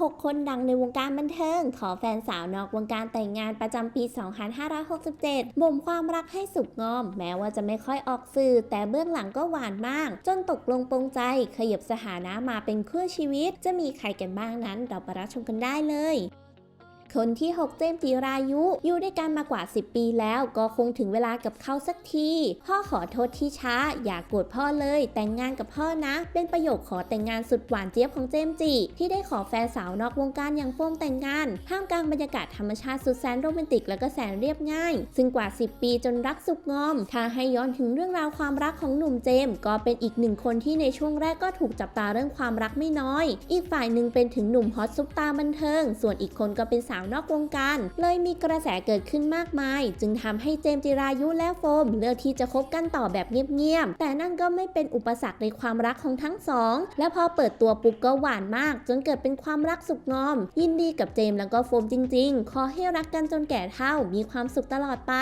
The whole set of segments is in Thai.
6 คนดังในวงการบันเทิง ขอแฟนสาวนอกวงการแต่งงานประจำปี 2567 บ่มความรักให้สุกงอม แม้ว่าจะไม่ค่อยออกสื่อ แต่เบื้องหลังก็หวานมาก จนตกลงปรงใจ ขยับสถานะมาเป็นคู่ชีวิต จะมีใครกันบ้างนั้น เราไปรับชมกันได้เลย คนที่ 6 เจมส์จีรายุ อยู่ด้วยกันมากว่า 10 ปีแล้วก็คงถึงเวลากับเขาสักที พ่อขอโทษที่ช้า อย่ากโกรธพ่อเลย แต่งงานกับพ่อนะ เป็นประโยคขอแต่งงานสุดหวานเจี๊ยบของเจมส์จีที่ได้ขอแฟนสาวนอกวงการอย่างโฟมแต่งงาน ท่ามกลางบรรยากาศธรรมชาติสุดแสนโรแมนติกและก็แสนเรียบง่าย ซึ่งกว่า 10 ปีจนรักสุกงอม ถ้าให้ย้อนถึงเรื่องราวความรักของหนุ่มเจมส์ก็เป็นอีกหนึ่งคนที่ในช่วงแรกก็ถูกจับตาเรื่องความรักไม่น้อย อีกฝ่ายหนึ่งเป็นถึงหนุ่มฮอตซุปตาบันเทิง ส่วนอีกคนก็เป็นสาวนอกวงการ เลยมีกระแสเกิดขึ้นมากมาย จึงทำให้เจมส์จิรายุและโฟม เลือกที่จะคบกันต่อแบบเงียบๆ แต่นั่นก็ไม่เป็นอุปสรรคในความรักของทั้งสอง และพอเปิดตัวปุ๊บก็หวานมาก จนเกิดเป็นความรักสุขงอม ยินดีกับเจมส์แล้วก็โฟมจริง ๆ ขอให้รักกันจนแก่เฒ่ามีความสุขตลอดไป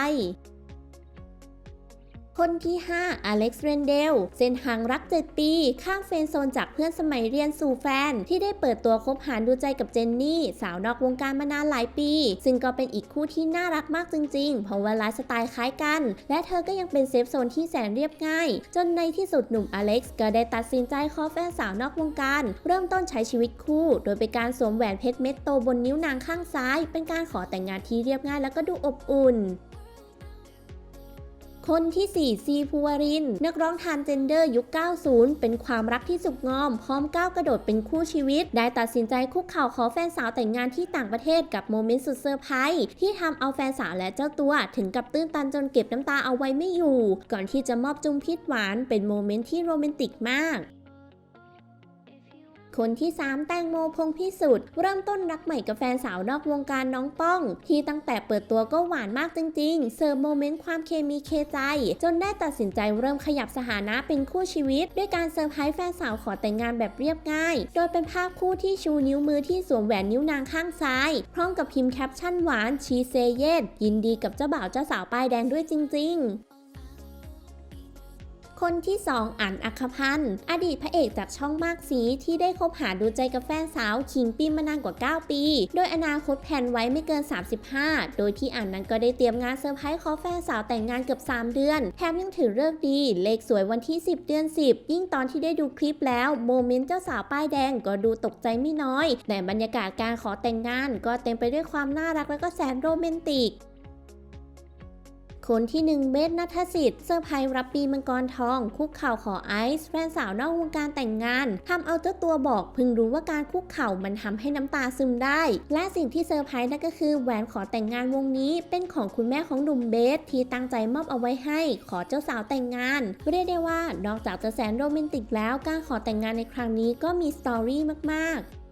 คนที่ 5 อเล็กซ์ เรนเดลเส้นทางรัก 7 ปี ข้ามเฟนโซนจากเพื่อนสมัยเรียนสู่แฟน ที่ได้เปิดตัวคบหาดูใจกับเจนนี่ สาวนอกวงการมานานหลายปี ซึ่งก็เป็นอีกคู่ที่น่ารักมากจริงๆ เพราะว่าไลฟ์สไตล์คล้ายกัน และเธอก็ยังเป็นเซฟโซนที่แสนเรียบง่าย จนในที่สุดหนุ่มอเล็กซ์ก็ได้ตัดสินใจขอแฟนสาวนอกวงการ เริ่มต้นใช้ชีวิตคู่ โดยเป็นการสวมแหวนเพชรเม็ดโตบนนิ้วนางข้างซ้าย เป็นการขอแต่งงานที่เรียบง่าย แล้วก็ดูอบอุ่น คนที่ 4 ซีภูวริน นักร้องทานเจนเดอร์ยุค 90 เป็นความรักที่สุกงอม พร้อมก้าวกระโดดเป็นคู่ชีวิต ได้ตัดสินใจคุกเข่าขอแฟนสาวแต่งงานที่ต่างประเทศกับโมเมนต์สุดเซอร์ไพรส์ที่ทำเอาแฟนสาวและเจ้าตัวถึงกับตื้นตันจนเก็บน้ำตาเอาไว้ไม่อยู่ ก่อนที่จะมอบจุ้มพิษหวานเป็นโมเมนต์ที่โรแมนติกมาก คนที่ 3 แตงโมพงพิสุทธิ์เริ่มต้นรักใหม่กับแฟนสาวนอกวงการน้องป้อง ที่ตั้งแต่เปิดตัวก็หวานมากจริง ๆ เสิร์ฟโมเมนต์ความเคมีเคใจ จนได้ตัดสินใจเริ่มขยับสถานะเป็นคู่ชีวิต ด้วยการเซอร์ไพรส์แฟนสาวขอแต่งงานแบบเรียบง่าย โดยเป็นภาพคู่ที่ชูนิ้วมือที่สวมแหวนนิ้วนางข้างซ้าย พร้อมกับพิมพ์แคปชั่นหวานชีเซเยตยินดีกับเจ้าบ่าวเจ้าสาวป้ายแดงด้วยจริง ๆ คนที่ 2 อันอัคพันธ์อดีตพระเอกจากช่องมากสีที่ได้คบหาดูใจกับแฟนสาวคิงปิมมานานกว่า 9 ปี โดยอนาคตแผนไว้ไม่เกิน 35 โดยที่อันนั้นก็ได้เตรียมงานเซอร์ไพรส์ขอแฟนสาวแต่งงานเกือบ 3 เดือน แถมยังถือเลิกดี เลขสวยวันที่ 10 เดือน 10 ยิ่งตอนที่ได้ดูคลิปแล้วโมเมนต์เจ้าสาวป้ายแดงก็ดูตกใจไม่น้อย แต่บรรยากาศการขอแต่งงานก็เต็มไปด้วยความน่ารักและก็แสนโรแมนติก คนที่ 1 เบสนัทสิทธิ์เซอร์ไพรส์รับปีมังกรทอง คุกเข่าขอไอซ์แฟนสาวนอกวงการแต่งงานทำเอาเจ้าตัวบอกเพิ่งรู้ว่าการคุกเข่ามันทำให้น้ำตาซึมได้ และสิ่งที่เซอร์ไพรส์นั่นก็คือแหวนขอแต่งงานวงนี้ เป็นของคุณแม่ของหนุ่มเบสที่ตั้งใจมอบเอาไว้ให้ ขอเจ้าสาวแต่งงานเรียกได้ว่านอกจากจะแสนโรแมนติกแล้วการขอแต่งงานในครั้งนี้ก็มีสตอรี่มากๆ